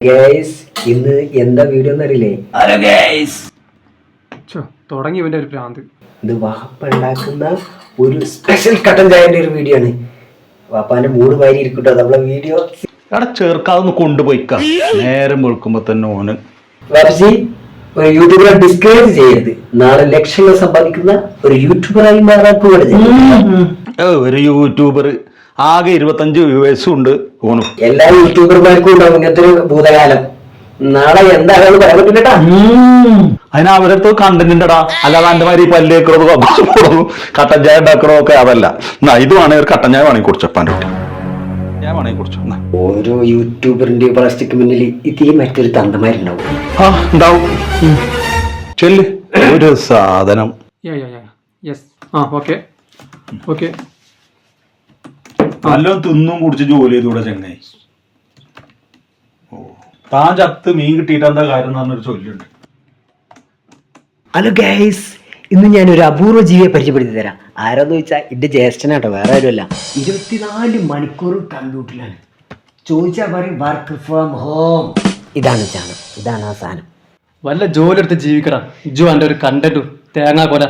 Guys ഇന്ന് എന്താ video എന്നറിയില്ലേ? Hello guys തുടങ്ങി ഇവന്റെ ഒരു പ്രാന്ത് ഇത് വാപ്പ ഉണ്ടാക്കുന്ന ഒരു സ്പെഷ്യൽ കട്ടൻ ചായന്റെ ഒരു വീഡിയോ ആണ്. വാപ്പാന്റെ മൂട് വാരി ഇരിക്കട്ടോ നമ്മളെ വീഡിയോ എടാ ചേർക്കാതൊന്ന് കൊണ്ടുപോയിക്ക. നേരം വെളുക്കുമ്പോ തന്നെ ഓന്. വാപ്പസി ഒരു യൂട്യൂബറെ ഡിസ്കറേജ് ചെയ്യരുത്. നാളെ ലക്ഷങ്ങൾ സമ്പാദിക്കുന്ന ഒരു യൂട്യൂബറായി മാറാൻ പോകരുത് ഒരു യൂട്യൂബർ ആകെ ഇരുപത്തഞ്ച് വ്യൂവേഴ്സും ഉണ്ട് ഓനും എല്ലാ യൂട്യൂബർമാർക്കും ഉണ്ടാവും ഇങ്ങനത്തെ ഒരു ഭൂതകാലം. നാളെ എന്താണെന്ന് പറയാൻ പറ്റില്ലട്ടാ അതിന് അവരടുത്ത് കണ്ടന്റിന്റെടാ അല്ലാതെ എന്റെ മാതിരി പല്ലേക്കണതോ കട്ടൻ ചായ ഉണ്ടാക്കണോ ഒക്കെ അതല്ല. എന്നാ ഇത് വേണേ ഒരു കട്ടൻ ചായ വേണമെങ്കിൽ കുട്ടി. ഞാൻ വേണമെങ്കിൽ ഓരോ യൂട്യൂബറിന്റെ പ്ലാസ്റ്റിക് മുന്നിൽ ഇതേ മറ്റൊരു തന്തമാരുണ്ടാവും. ആ ഉണ്ടാവും. ഉം. ചെല്ല്. ഒരു സാധനം. യാ യാ യാ യെസ് ആ ഓക്കെ ഓക്കെ നല്ലോണം തിന്നും കുടിച്ച് ജോലി ചെയ്തൂടെ ചെങ്ങായി. ഓ താൻ ചത്ത് മീൻ കിട്ടിയിട്ട് എന്താ കാര്യം എന്ന് പറഞ്ഞൊരു ചൊല്ലുണ്ട് ഹലോ ഗൈസ് ഇന്ന് ഞാൻ ഒരു അപൂർവ ജീവിയെ പരിചയപ്പെടുത്തി തരാം. ആരാന്ന് ചോദിച്ചാൽ എന്റെ ജ്യേഷ്ഠനാട്ടോ വേറെ ആരുമല്ല. ഇരുപത്തിനാല് മണിക്കൂർ കമ്പ്യൂട്ടറിലാണ്. ചോദിച്ചാൽ പറയും വർക്ക് ഫ്രം ഹോം ഇതാണ് ചാനൽ ഇതാണ് ആ സാധനം. വല്ല ജോലി എടുത്ത് ജീവിക്കണം ഇജു എന്റെ ഒരു കണ്ടന്റും തേങ്ങാ കൊല.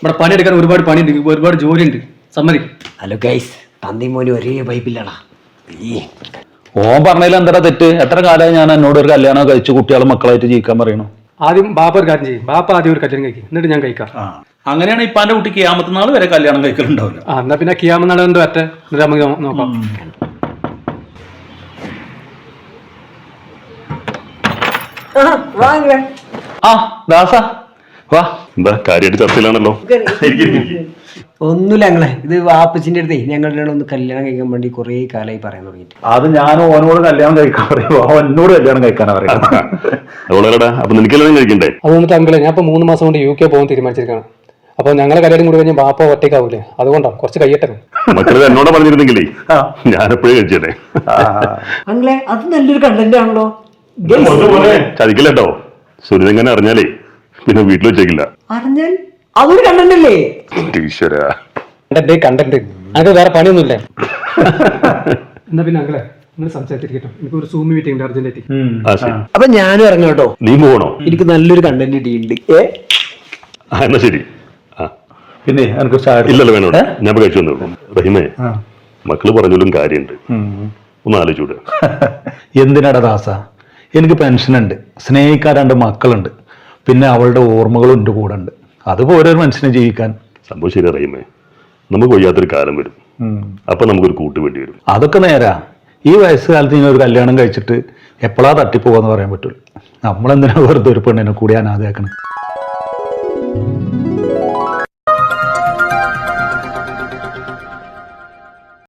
ഇവിടെ പണിയെടുക്കാൻ ഒരുപാട് പണിയുണ്ട് ഒരുപാട് ജോലിയുണ്ട്. സമ്മതി ഹലോ ഗൈസ് തന്തി മോലി ഒരേ പൈപ്പില്ലടാ ഈ ഓൻ പറഞ്ഞതിൽ എന്താ തെറ്റ്? എത്ര കാലമായി ഞാൻ എന്നോട് ഒരു കല്യാണം കഴിച്ചു കുട്ടികളും മക്കളായിട്ട് ജീവിക്കാൻ പറയണു ആദ്യം ബാപ്പ ഒരു കാര്യം ചെയ്യും. ബാപ്പ ആദ്യം ഒരു കല്യാണം കഴിക്കും. എന്നിട്ട് ഞാൻ കഴിക്കാം. അങ്ങനെയാണ് ഇപ്പാന്റെ കുട്ടി ക്യാമത്തെ നാൾ വരെ കല്യാണം കഴിക്കലുണ്ടാവില്ല. ആ എന്നാ പിന്നെ കിയാമെന്നാണ് എന്തോ അറ്റ എന്നിട്ട് നമുക്ക് നോക്കാം. ആ ദാസ. വാ. എന്താ? കാര്യമായിട്ട് ചർച്ചയിലാണല്ലോ. ഒന്നുമില്ല ഞങ്ങളെ. ഇത് വാപ്പച്ചിന്റെ അടുത്തേ. ഞങ്ങളുടെ ഒന്ന് കല്യാണം കഴിക്കാൻ വേണ്ടി കുറേ കാലമായി പറയാൻ തുടങ്ങിയിട്ട്. അത് ഞാൻ ഓനോട് കല്യാണം കഴിക്കാൻ പറയും അവൻ എന്നോട് കല്യാണം കഴിക്കാനാ പറയുന്നത്. നിനക്കെല്ലാം കഴിക്കണ്ടേ? അതുകൊണ്ട് അങ്കിളെ ഞാൻ ഇപ്പൊ മൂന്ന് മാസം കൊണ്ട് യു കെ പോകാൻ തീരുമാനിച്ചിരിക്കുകയാണ് അപ്പൊ ഞങ്ങളെ കല്യാണം കൂടി കഴിഞ്ഞാൽ ബാപ്പ ഒറ്റയ്ക്കാവൂലേ? അതുകൊണ്ടാണ് കുറച്ച് കയ്യട്ടെ മക്കളെ എന്നോട് പറഞ്ഞിരുന്നെങ്കിലേ ഞാൻ എപ്പോഴും കഴിച്ചേനെ. അങ്ങളെ അത് നല്ലൊരു കണ്ടന്റ് ആണല്ലോ. ചതിക്കില്ലട്ടോ സുനിതങ്ങനെ അറിഞ്ഞാലേ പിന്നെ വീട്ടിൽ വെച്ചേക്കില്ല. അറിഞ്ഞാൽ അതൊരു കണ്ടന്റ് അല്ലേ ഈശ്വര. Content content. അത് വേറെ പണിയൊന്നുമില്ല? എന്നാ പിന്നെ അങ്ങളെ നിങ്ങൾ സംസാരിച്ചിരിക്കട്ടോ. എനിക്ക് ഒരു സൂം മീറ്റിംഗ് ഉണ്ട് അർജന്റായിട്ട് ആ ശരി. അപ്പൊ ഞാനും ഇറങ്ങാം കേട്ടോ. നീ പോകണോ എനിക്ക് നല്ലൊരു കണ്ടന്റ് ഇടിയുണ്ട് ഏ? ആ എന്നാ ശരി. ആ. പിന്നെ എനിക്ക് ഇല്ലല്ലോ വേണോട് ഞാൻ ഇപ്പൊ കഴിച്ചു വന്നോളൂ റഹിമേ മക്കൾ പറഞ്ഞാലും കാര്യമുണ്ട്. ഒന്ന് ആലോചിച്ചൂടെ എന്തിനാടാ ദാസ? എനിക്ക് പെൻഷനുണ്ട് സ്നേഹിക്കാൻ രണ്ട് മക്കളുണ്ട്. പിന്നെ അവളുടെ ഓർമ്മകളും എന്റെ കൂടെ ഉണ്ട് അതുപോലെ ഒരു മനുഷ്യനെ ജീവിക്കാൻ. സംഭവം ശരി അറിയുമേ നമുക്ക് വയ്യാത്തൊരു കാലം വരും. അപ്പൊ നമുക്കൊരു കൂട്ട് വേണ്ടി വരും. അതൊക്കെ നേരാ. ഈ വയസ്സുകാലത്ത് ഇങ്ങനെ ഒരു കല്യാണം കഴിച്ചിട്ട് എപ്പോഴാ തട്ടിപ്പോവാന്ന് പറയാൻ പറ്റുള്ളൂ. നമ്മളെന്തിനാ വെറുതെ ഒരു പെണ്ണിനെ കൂടി അനാഥയാക്കണം?